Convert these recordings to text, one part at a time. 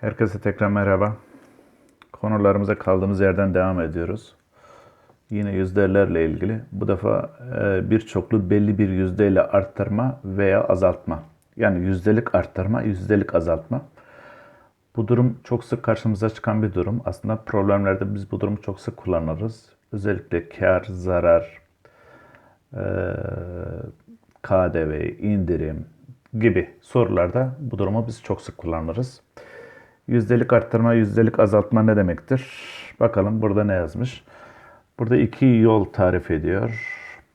Herkese tekrar merhaba. Konularımıza kaldığımız yerden devam ediyoruz. Yine yüzdelerle ilgili. Bu defa e, bir çoklu belli bir yüzdeyle arttırma veya azaltma. Yani yüzdelik arttırma, yüzdelik azaltma. Bu durum çok sık karşımıza çıkan bir durum. Aslında problemlerde biz bu durumu çok sık kullanırız. Özellikle kar, zarar, e, KDV, indirim gibi sorularda bu durumu biz çok sık kullanırız. Yüzdelik arttırma, yüzdelik azaltma ne demektir? Bakalım burada ne yazmış? Burada iki yol tarif ediyor.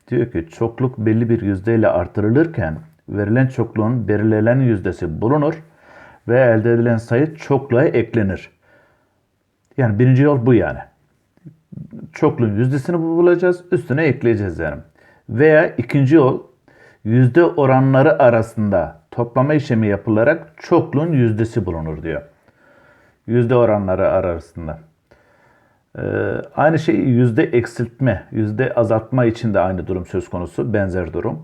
Diyor ki çokluk belli bir yüzdeyle artırılırken verilen çokluğun belirlenen yüzdesi bulunur ve elde edilen sayı çokluğa eklenir. Yani birinci yol bu yani. Çokluğun yüzdesini bulacağız, üstüne ekleyeceğiz yani. Veya ikinci yol yüzde oranları arasında toplama işlemi yapılarak çokluğun yüzdesi bulunur diyor. Yüzde oranları arasında. Ee, aynı şey yüzde eksiltme, yüzde azaltma için de aynı durum söz konusu, benzer durum.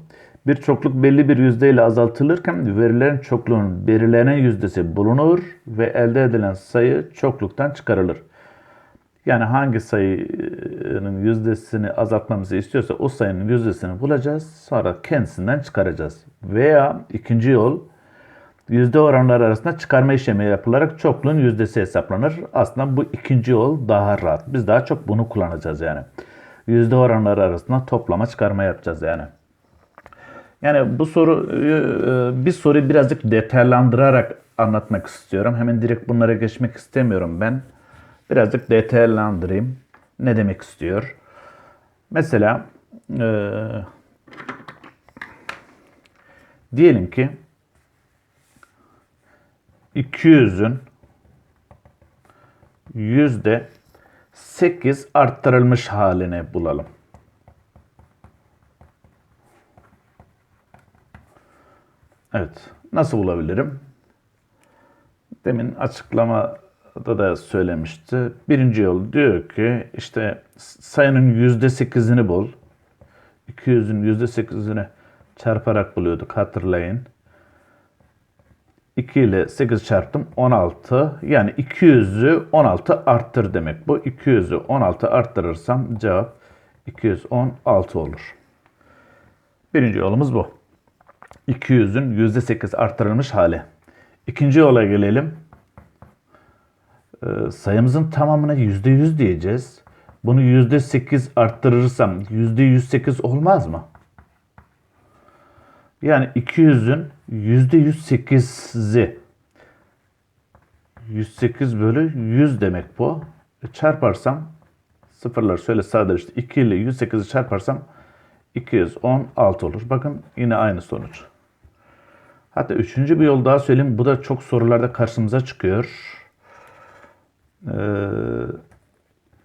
Bir çokluk belli bir yüzdeyle azaltılırken verilen çokluğun belirlenen yüzdesi bulunur ve elde edilen sayı çokluktan çıkarılır. Yani hangi sayının yüzdesini azaltmamızı istiyorsa o sayının yüzdesini bulacağız. Sonra kendisinden çıkaracağız. Veya ikinci yol yüzde oranları arasında çıkarma işlemi yapılarak çokluğun yüzdesi hesaplanır. Aslında bu ikinci yol daha rahat. Biz daha çok bunu kullanacağız yani. Yüzde oranları arasında toplama çıkarma yapacağız yani. Yani bu soru e, bir soruyu birazcık detaylandırarak anlatmak istiyorum. Hemen direkt bunlara geçmek istemiyorum ben. Birazcık detaylandırayım. Ne demek istiyor? Mesela e, diyelim ki 200'ün yüzde 8 arttırılmış halini bulalım. Evet. Nasıl bulabilirim? Demin açıklamada da söylemişti. Birinci yol diyor ki işte sayının yüzde sekizini bul. 200'ün yüzde sekizini çarparak buluyorduk hatırlayın. 2 ile 8 çarptım 16. Yani 200'ü 16 arttır demek. Bu 200'ü 16 arttırırsam cevap 216 olur. Birinci yolumuz bu. 200'ün %8 arttırılmış hali. İkinci yola gelelim. Ee, sayımızın tamamına %100 diyeceğiz. Bunu %8 arttırırsam %108 olmaz mı? Yani 200'ün %108'i 108 bölü 100 demek bu. E, çarparsam sıfırlar şöyle sadeleşti. 2 ile 108'i çarparsam 216 olur. Bakın yine aynı sonuç. Hatta üçüncü bir yol daha söyleyeyim. Bu da çok sorularda karşımıza çıkıyor. Ee,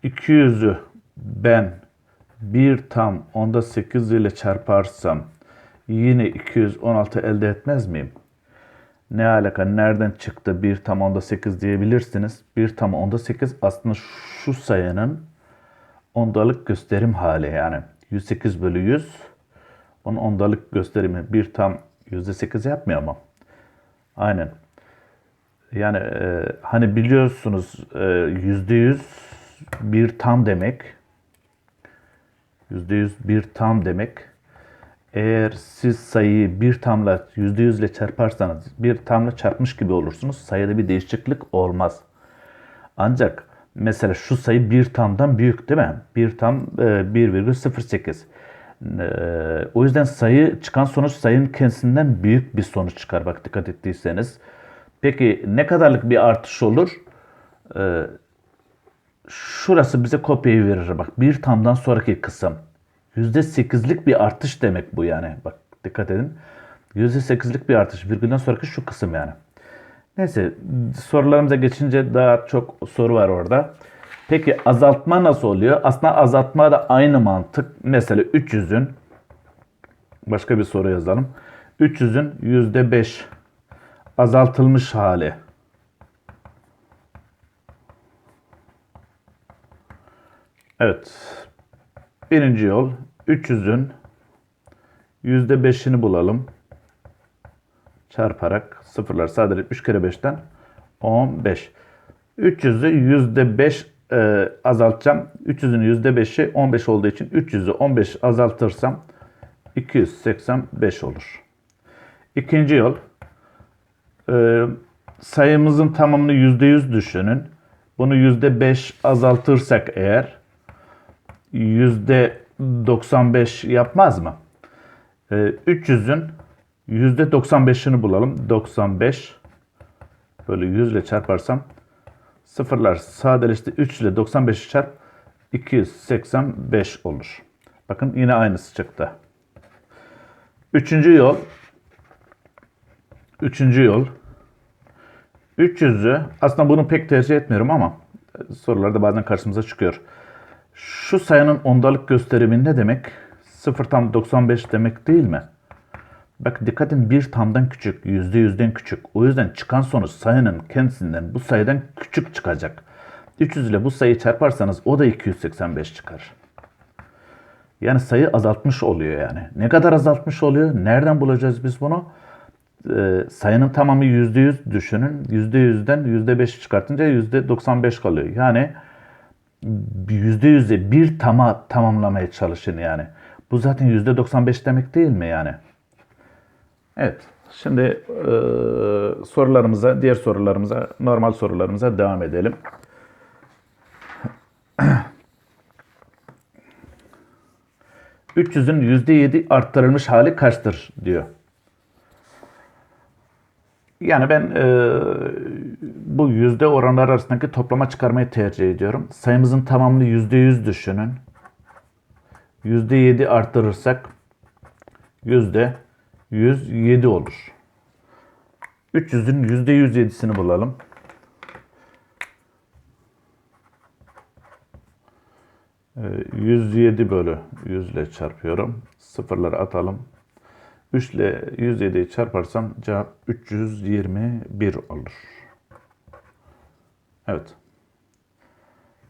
200'ü ben 1 tam onda 8 ile çarparsam yine 216 elde etmez miyim? Ne alaka? Nereden çıktı 1 tam onda 8 diyebilirsiniz. 1 tam onda 8 aslında şu sayının ondalık gösterim hali yani. 108 bölü 100 onun ondalık gösterimi 1 tam %8 yapmıyor mu? Aynen. Yani e, hani biliyorsunuz e, %100 bir tam demek. %100 bir tam demek. Eğer siz sayıyı bir tamla %100 ile çarparsanız bir tamla çarpmış gibi olursunuz. Sayıda bir değişiklik olmaz. Ancak mesela şu sayı bir tamdan büyük değil mi? Bir tam e, 1,08. E, o yüzden sayı çıkan sonuç sayının kendisinden büyük bir sonuç çıkar. Bak dikkat ettiyseniz. Peki ne kadarlık bir artış olur? E, şurası bize kopyayı verir. Bak bir tamdan sonraki kısım. %8'lik bir artış demek bu yani. Bak dikkat edin. %8'lik bir artış. Virgülden sonraki şu kısım yani. Neyse sorularımıza geçince daha çok soru var orada. Peki azaltma nasıl oluyor? Aslında azaltma da aynı mantık. Mesela 300'ün başka bir soru yazalım. 300'ün %5 azaltılmış hali. Evet. Birinci yol 300'ün %5'ini bulalım. Çarparak sıfırlar sadece 3 kere 5'ten 15. 300'ü %5 e, azaltacağım. 300'ün %5'i 15 olduğu için 300'ü 15 azaltırsam 285 olur. İkinci yol e, sayımızın tamamını %100 düşünün. Bunu %5 azaltırsak eğer %95 yapmaz mı? E, 300'ün %95'ini bulalım. 95 böyle 100 ile çarparsam sıfırlar sadeleşti. 3 ile 95'i çarp 285 olur. Bakın yine aynısı çıktı. Üçüncü yol Üçüncü yol 300'ü aslında bunu pek tercih etmiyorum ama sorularda bazen karşımıza çıkıyor. Şu sayının ondalık gösterimi ne demek? 0 tam 95 demek değil mi? Bak dikkat edin bir tamdan küçük, yüzde yüzden küçük. O yüzden çıkan sonuç sayının kendisinden bu sayıdan küçük çıkacak. 300 ile bu sayıyı çarparsanız o da 285 çıkar. Yani sayı azaltmış oluyor yani. Ne kadar azaltmış oluyor? Nereden bulacağız biz bunu? Ee, sayının tamamı %100 düşünün. %100'den %5 çıkartınca %95 kalıyor. Yani %100'e bir tama tamamlamaya çalışın yani. Bu zaten %95 demek değil mi yani? Evet. Şimdi e, sorularımıza, diğer sorularımıza, normal sorularımıza devam edelim. %300'ün %7 arttırılmış hali kaçtır diyor. Yani ben e, bu yüzde oranlar arasındaki toplama çıkarmayı tercih ediyorum. Sayımızın tamamını yüzde yüz düşünün. Yüzde yedi arttırırsak yüzde 107 olur. 300'ün yüzde 107'sini bulalım. Ee, 107 bölü 100 ile çarpıyorum. Sıfırları atalım. 3 ile 107'yi çarparsam cevap 321 olur. Evet.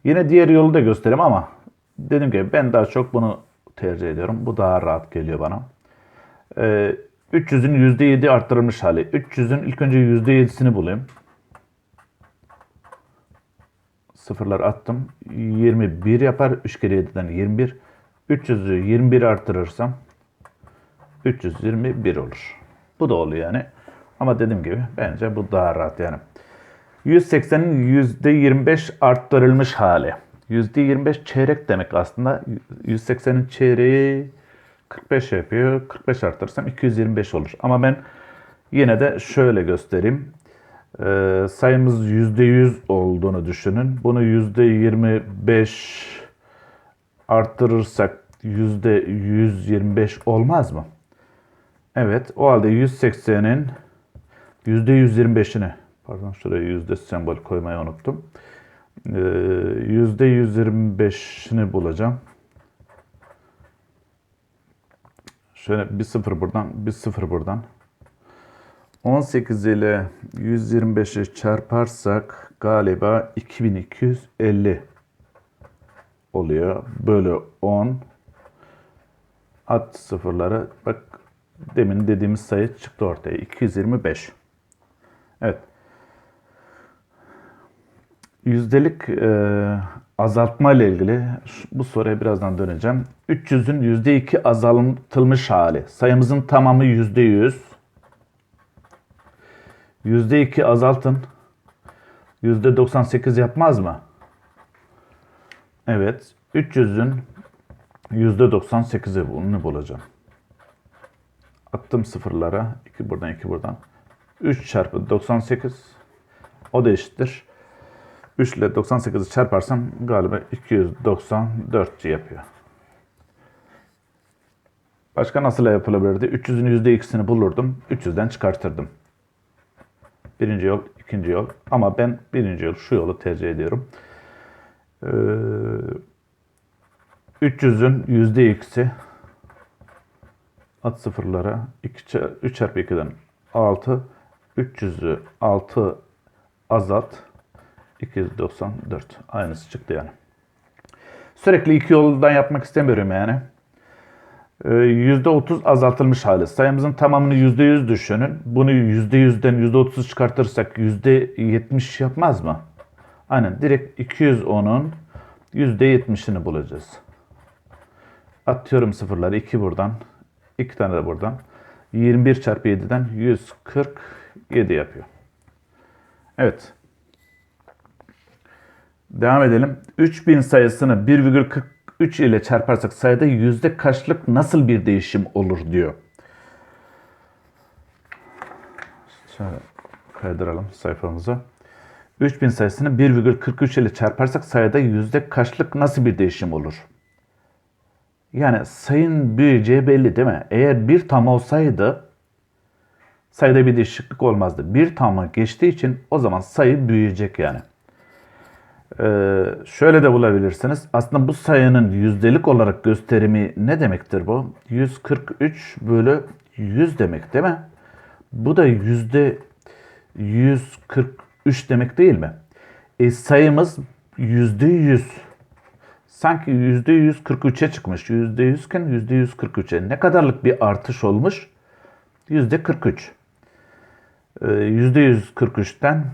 Yine diğer yolu da göstereyim ama dediğim gibi ben daha çok bunu tercih ediyorum. Bu daha rahat geliyor bana. Ee, 300'ün %7 arttırılmış hali. 300'ün ilk önce %7'sini bulayım. Sıfırlar attım. 21 yapar. 3 kere 7'den 21. 300'ü 21 arttırırsam 321 olur. Bu da oluyor yani. Ama dediğim gibi bence bu daha rahat yani. 180'in %25 arttırılmış hali. %25 çeyrek demek aslında. 180'in çeyreği 45 yapıyor. 45 arttırsam 225 olur. Ama ben yine de şöyle göstereyim. Ee, sayımız %100 olduğunu düşünün. Bunu %25 arttırırsak %125 olmaz mı? Evet. O halde 180'in %125'ini pardon şuraya yüzde sembol koymayı unuttum. Ee, %125'ini bulacağım. Şöyle bir sıfır buradan, bir sıfır buradan. 18 ile 125'i çarparsak galiba 2250 oluyor. Bölü 10. At sıfırları. Bak demin dediğimiz sayı çıktı ortaya. 225. Evet. Yüzdelik e, azaltma ile ilgili bu soruya birazdan döneceğim. 300'ün %2 azaltılmış hali. Sayımızın tamamı %100. %2 azaltın. %98 yapmaz mı? Evet. 300'ün %98'i bunu bulacağım. Attım sıfırlara. 2 buradan 2 buradan. 3 çarpı 98 o da eşittir. 3 ile 98'i çarparsam galiba 294 yapıyor. Başka nasıl yapılabilirdi? 300'ün %2'sini bulurdum. 300'den çıkartırdım. Birinci yol, ikinci yol. Ama ben birinci yol, şu yolu tercih ediyorum. Ee, 300'ün %2'si at sıfırlara 2, 3 çarpı 2'den 6. 300'ü 6 azalt. 294. Aynısı çıktı yani. Sürekli iki yoldan yapmak istemiyorum yani. Ee, %30 azaltılmış hali. Sayımızın tamamını %100 düşünün. Bunu %100'den %30 çıkartırsak %70 yapmaz mı? Aynen direkt 210'un %70'ini bulacağız. Atıyorum sıfırları 2 buradan. 2 tane de buradan. 21 çarpı 7'den 147 yapıyor. Evet. Devam edelim. 3000 sayısını 1,43 ile çarparsak sayıda yüzde kaçlık nasıl bir değişim olur diyor. Şöyle kaydıralım sayfamıza. 3000 sayısını 1,43 ile çarparsak sayıda yüzde kaçlık nasıl bir değişim olur? Yani sayın büyüyeceği belli değil mi? Eğer bir tam olsaydı sayıda bir değişiklik olmazdı. Bir tamı geçtiği için o zaman sayı büyüyecek yani. Ee, şöyle de bulabilirsiniz. Aslında bu sayının yüzdelik olarak gösterimi ne demektir bu? 143 bölü 100 demek değil mi? Bu da yüzde 143 demek değil mi? E, sayımız yüzde 100. Sanki yüzde 143'e çıkmış. Yüzde 100 iken yüzde 143'e. Ne kadarlık bir artış olmuş? Yüzde 43. Ee, Yüzde 143'ten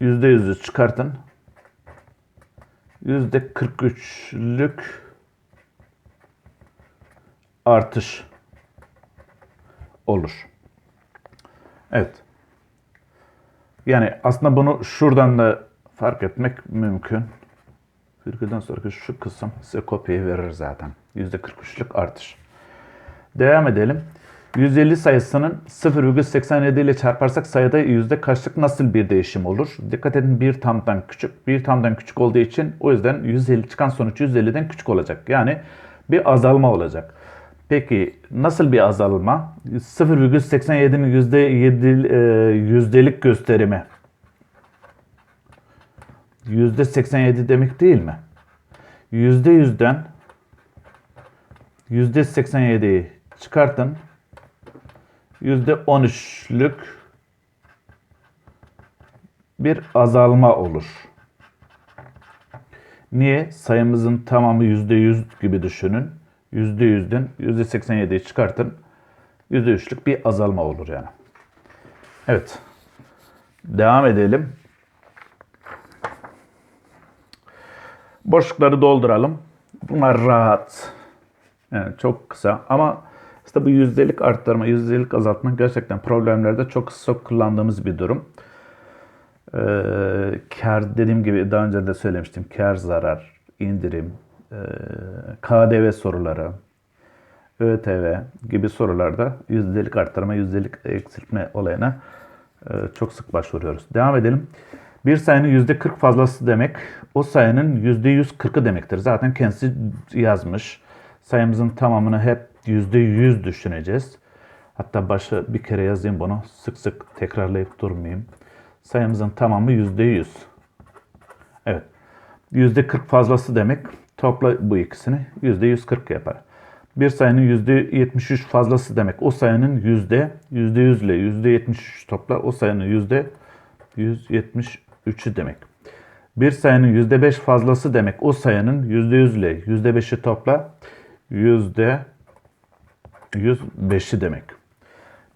yüzde yüzü çıkartın. Yüzde 43'lük artış olur. Evet. Yani aslında bunu şuradan da fark etmek mümkün. Virgülden sonraki şu kısım size kopyayı verir zaten. %43'lük artış. Devam edelim. 150 sayısının 0,87 ile çarparsak sayıda yüzde kaçlık nasıl bir değişim olur? Dikkat edin bir tamdan küçük. Bir tamdan küçük olduğu için o yüzden 150 çıkan sonuç 150'den küçük olacak. Yani bir azalma olacak. Peki nasıl bir azalma? 0,87'nin yüzde yedi- e, yüzdelik gösterimi. Yüzde 87 demek değil mi? Yüzde yüzden yüzde 87'yi çıkartın. Yüzde 13'lük bir azalma olur. Niye? Sayımızın tamamı yüzde yüz gibi düşünün. Yüzde yüzden yüzde 87'yi çıkartın. Yüzde üçlük bir azalma olur yani. Evet. Devam edelim. Boşlukları dolduralım. Bunlar rahat. Yani çok kısa ama işte bu yüzdelik arttırma, yüzdelik azaltma gerçekten problemlerde çok sık kullandığımız bir durum. Ee, kar dediğim gibi daha önce de söylemiştim. Kar, zarar, indirim, KDV soruları, ÖTV gibi sorularda yüzdelik arttırma, yüzdelik eksiltme olayına e, çok sık başvuruyoruz. Devam edelim. Bir sayının yüzde 40 fazlası demek, o sayının yüzde 140'ı demektir. Zaten kendisi yazmış. Sayımızın tamamını hep yüzde 100 düşüneceğiz. Hatta başa bir kere yazayım bunu. Sık sık tekrarlayıp durmayayım. Sayımızın tamamı yüzde 100. Evet. Yüzde 40 fazlası demek. Topla bu ikisini. Yüzde 140 yapar. Bir sayının yüzde 73 fazlası demek. O sayının yüzde yüzde 100 ile yüzde 73 topla. O sayının yüzde 173'ü demek. Bir sayının yüzde 5 fazlası demek. O sayının yüzde 100 ile yüzde 5'i topla. Yüzde 105'i demek.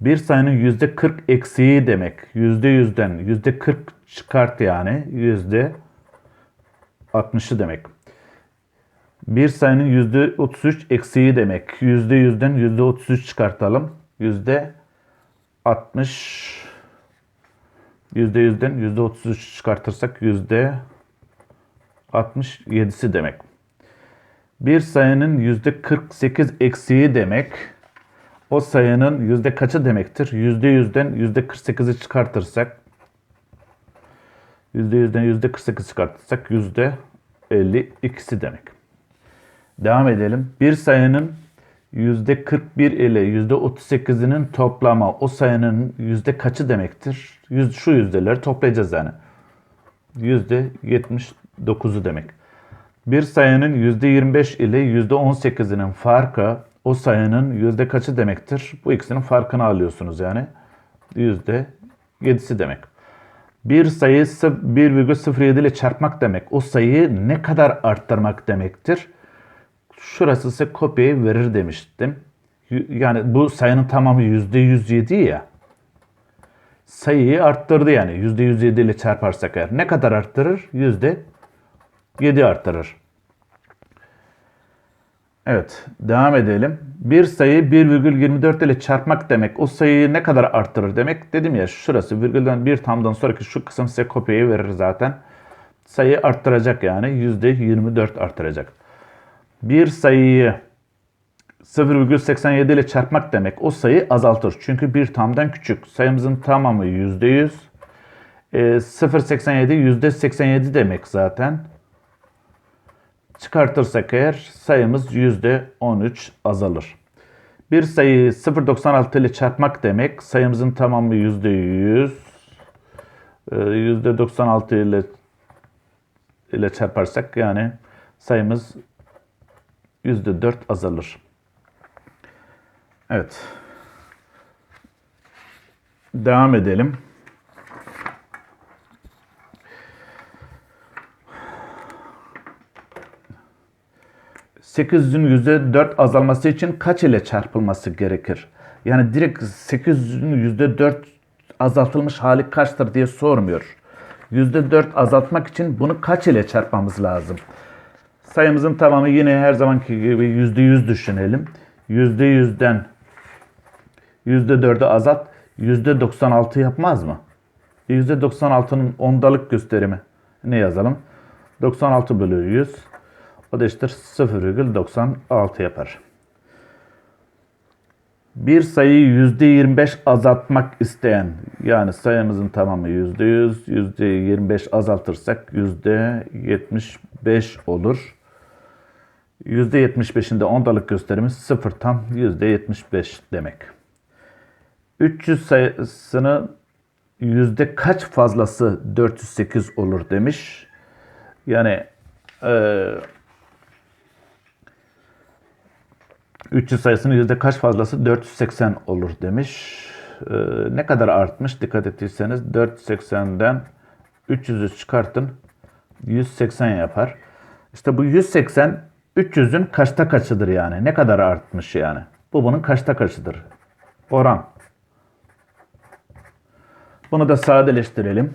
Bir sayının yüzde 40 eksiği demek. Yüzde 100'den yüzde 40 çıkart yani. Yüzde 60'ı demek. Bir sayının yüzde 33 eksiği demek. Yüzde 100'den yüzde 33 çıkartalım. Yüzde 60 yüzde 100'den yüzde 33 çıkartırsak yüzde 67'si demek. Bir sayının yüzde 48 eksiği demek. O sayının yüzde kaçı demektir? Yüzde 100'den yüzde 48'i çıkartırsak yüzde 100'den yüzde 48 çıkartırsak yüzde 52'si demek. Devam edelim. Bir sayının yüzde 41 ile yüzde 38'inin toplamı o sayının yüzde kaçı demektir? Yüz, şu yüzdeleri toplayacağız yani. Yüzde 79'u demek. Bir sayının yüzde 25 ile yüzde 18'inin farkı o sayının yüzde kaçı demektir? Bu ikisinin farkını alıyorsunuz yani. Yüzde 7'si demek. Bir sayıyı sı- 1,07 ile çarpmak demek. O sayıyı ne kadar arttırmak demektir? Şurası ise kopyayı verir demiştim. Yani bu sayının tamamı %107 ya. Sayıyı arttırdı yani. %107 ile çarparsak eğer. Ne kadar arttırır? %7 arttırır. Evet, devam edelim. Bir sayıyı 1,24 ile çarpmak demek. O sayıyı ne kadar arttırır demek? Dedim ya şurası virgülden bir tamdan sonraki şu kısım size kopyayı verir zaten. Sayıyı arttıracak yani. %24 arttıracak. Bir sayıyı 0,87 ile çarpmak demek. O sayı azaltır. Çünkü bir tamdan küçük. Sayımızın tamamı %100. E, 0,87 %87 demek zaten. Çıkartırsak eğer sayımız %13 azalır. Bir sayıyı 0.96 ile çarpmak demek sayımızın tamamı %100. Ee, %96 ile ile çarparsak yani sayımız %4 azalır. Evet. Devam edelim. %800'ün %4 azalması için kaç ile çarpılması gerekir? Yani direkt 800'ün %4 azaltılmış hali kaçtır diye sormuyor. %4 azaltmak için bunu kaç ile çarpmamız lazım? Sayımızın tamamı yine her zamanki gibi %100 düşünelim. %100'den %4'ü azalt %96 yapmaz mı? %96'nın ondalık gösterimi ne yazalım? 96 bölü 100 o da eşittir 0,96 yapar. Bir sayıyı %25 azaltmak isteyen yani sayımızın tamamı %100, %25 azaltırsak %75 olur. %75'in de ondalık gösterimi 0 tam %75 demek. 300 sayısını yüzde kaç fazlası 408 olur demiş. Yani e, 300 sayısının yüzde kaç fazlası 480 olur demiş. Ee, ne kadar artmış dikkat ettiyseniz 480'den 300'ü çıkartın 180 yapar. İşte bu 180 300'ün kaçta kaçıdır yani? Ne kadar artmış yani? Bu bunun kaçta kaçıdır? Oran. Bunu da sadeleştirelim.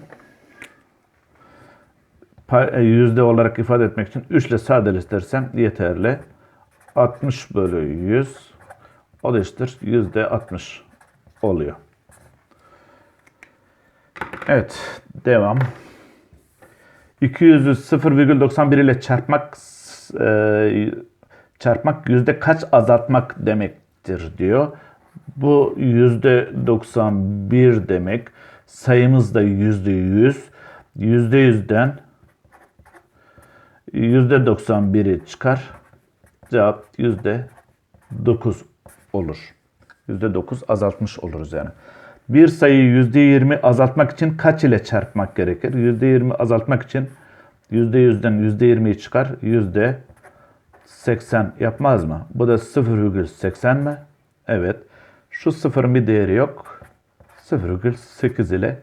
E, Yüzde olarak ifade etmek için 3 ile sadeleştirirsem yeterli. 60 bölü 100 o da eşittir yüzde 60 oluyor. Evet devam. 200'ü 0,91 ile çarpmak e, çarpmak yüzde kaç azaltmak demektir diyor. Bu yüzde 91 demek. Sayımız da yüzde 100. Yüzde yüzden yüzde 91'i çıkar. Cevap yüzde 9 olur. Yüzde 9 azaltmış oluruz yani. Bir sayıyı yüzde 20 azaltmak için kaç ile çarpmak gerekir? Yüzde 20 azaltmak için yüzde yüzden yüzde 20'yi çıkar. Yüzde 80 yapmaz mı? Bu da 0,80 mi? Evet. Şu sıfırın bir değeri yok. 0,8 ile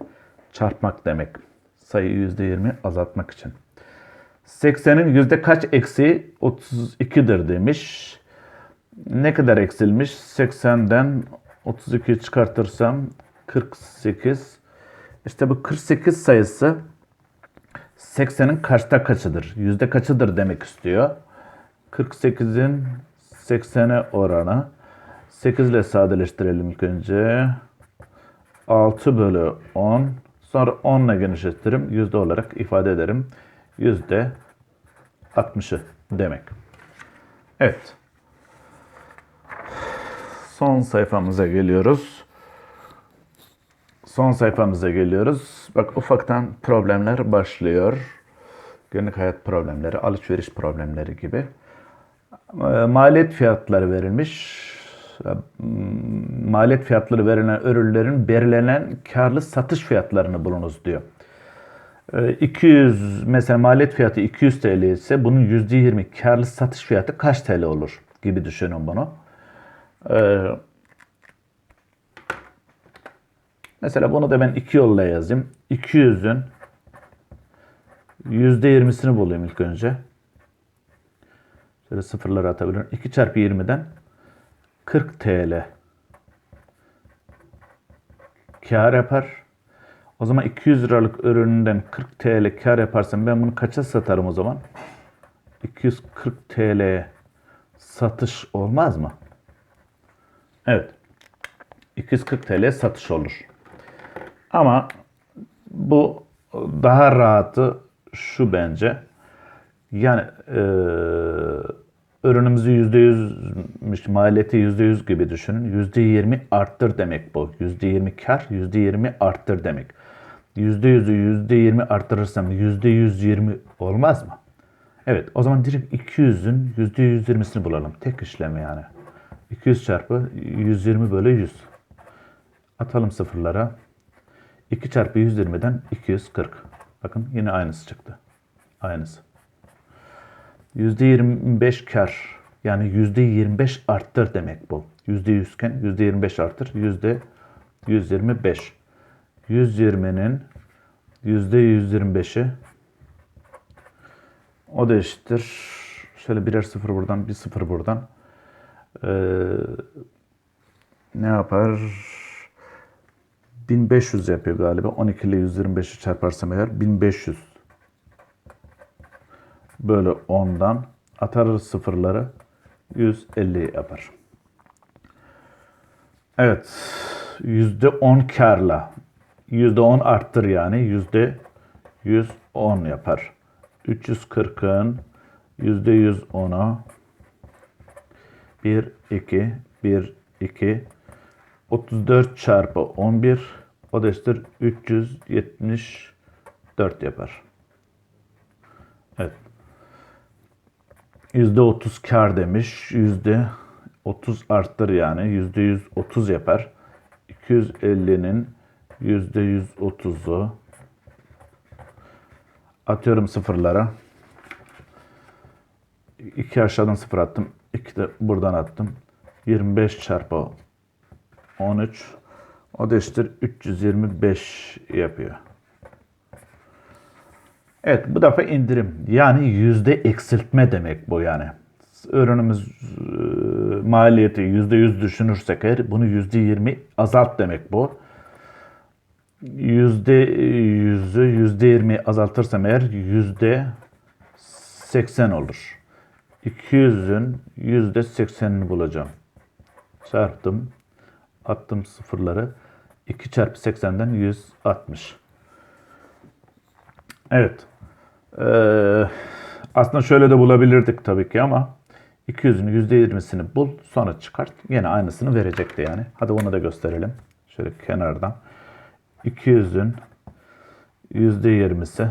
çarpmak demek. Sayıyı yüzde 20 azaltmak için. 80'in yüzde kaç eksiği 32'dir demiş. Ne kadar eksilmiş? 80'den 32 çıkartırsam 48. İşte bu 48 sayısı 80'in kaçta kaçıdır? Yüzde kaçıdır demek istiyor. 48'in 80'e oranı. 8 ile sadeleştirelim ilk önce. 6 bölü 10. Sonra 10 ile genişletirim. Yüzde olarak ifade ederim. Yüzde 60'ı demek. Evet. Son sayfamıza geliyoruz. Son sayfamıza geliyoruz. Bak ufaktan problemler başlıyor. Günlük hayat problemleri, alışveriş problemleri gibi. Ee, Maliyet fiyatları verilmiş. Hmm, Maliyet fiyatları verilen ürünlerin belirlenen karlı satış fiyatlarını bulunuz diyor. Ee, 200 mesela maliyet fiyatı 200 TL ise bunun %20 karlı satış fiyatı kaç TL olur gibi düşünün bunu. Ee, mesela bunu da ben iki yolla yazayım. 200'ün %20'sini bulayım ilk önce. Şöyle sıfırları atabilirim. 2 çarpı 20'den 40 TL kar yapar. O zaman 200 liralık ürününden 40 TL kar yaparsam ben bunu kaça satarım o zaman? 240 TL satış olmaz mı? Evet. 240 TL satış olur. Ama bu daha rahatı şu bence. Yani eee ürünümüzü %100'müş, maliyeti %100 gibi düşünün. %20 arttır demek bu. %20 kar, %20 arttır demek. %100'ü %20 arttırırsam %120 olmaz mı? Evet, o zaman direkt 200'ün %120'sini bulalım. Tek işlem yani. 200 çarpı 120 bölü 100. Atalım sıfırlara. 2 çarpı 120'den 240. Bakın yine aynısı çıktı. Aynısı. %25 kar yani %25 arttır demek bu. %100 iken %25 artır. %125. 120'nin %125'i o da eşittir. Şöyle birer sıfır buradan, bir sıfır buradan. Ee, ne yapar? 1500 yapıyor galiba. 12 ile 125'i çarparsam eğer 1500 bölü 10'dan atarız sıfırları 150 yapar. Evet. %10 karla %10 arttır yani %110 yapar. 340'ın %110'u 1, 2, 1, 2 34 çarpı 11 o da eşittir 374 yapar. Evet. %30 kar demiş. %30 arttır yani. %130 yapar. 250'nin %130'u atıyorum sıfırlara. 2 aşağıdan sıfır attım. 2 de buradan attım. 25 çarpı 13 o da eşittir 325 yapıyor. Evet bu defa indirim. Yani yüzde eksiltme demek bu yani. Ürünümüz e, maliyeti yüzde yüz düşünürsek eğer bunu yüzde yirmi azalt demek bu. Yüzde yüzü yüzde yirmi azaltırsam eğer yüzde seksen olur. 200'ün yüzde seksenini bulacağım. Çarptım. Attım sıfırları. 2 çarpı 80'den 160. Evet. Ee, aslında şöyle de bulabilirdik tabii ki ama 200'ün %20'sini bul sonra çıkart. Yine aynısını verecekti yani. Hadi onu da gösterelim. Şöyle kenardan. 200'ün %20'si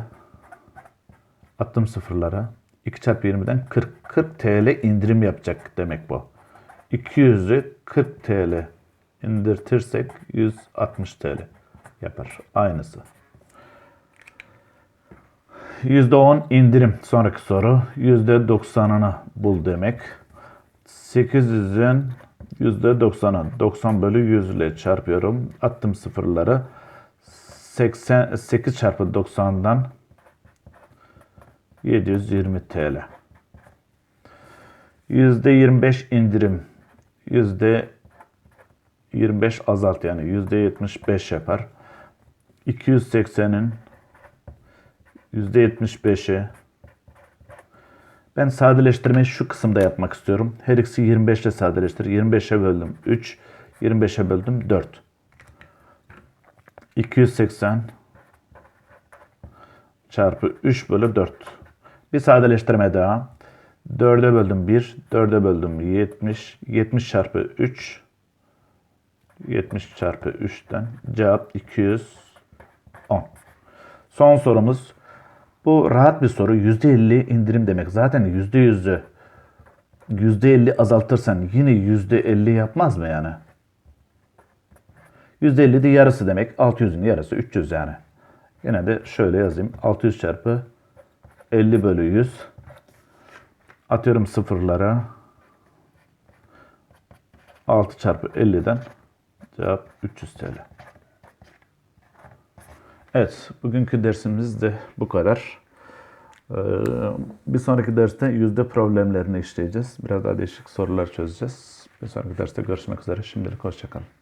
attım sıfırlara. 2 çarpı 20'den 40, 40 TL indirim yapacak demek bu. 200'ü 40 TL indirtirsek 160 TL yapar. Aynısı. %10 indirim. Sonraki soru. %90'ını bul demek. 800'ün %90'ı. 90 bölü 100 ile çarpıyorum. Attım sıfırları. 80, 8 çarpı 90'dan 720 TL. %25 indirim. %25 azalt yani %75 yapar. 280'in %75'i ben sadeleştirmeyi şu kısımda yapmak istiyorum. Her ikisi 25 ile sadeleştir. 25'e böldüm 3, 25'e böldüm 4. 280 çarpı 3 bölü 4. Bir sadeleştirme daha. 4'e böldüm 1, 4'e böldüm 70. 70 çarpı 3. 70 çarpı 3'ten cevap 210. Son sorumuz. Bu rahat bir soru. %50 indirim demek. Zaten %100'ü %50 azaltırsan yine %50 yapmaz mı yani? %50 de yarısı demek. 600'ün yarısı 300 yani. Yine de şöyle yazayım. 600 çarpı 50 bölü 100. Atıyorum sıfırlara. 6 çarpı 50'den cevap 300 TL. Evet. Bugünkü dersimiz de bu kadar. Ee, bir sonraki derste yüzde problemlerini işleyeceğiz. Biraz daha değişik sorular çözeceğiz. Bir sonraki derste görüşmek üzere. Şimdilik hoşçakalın.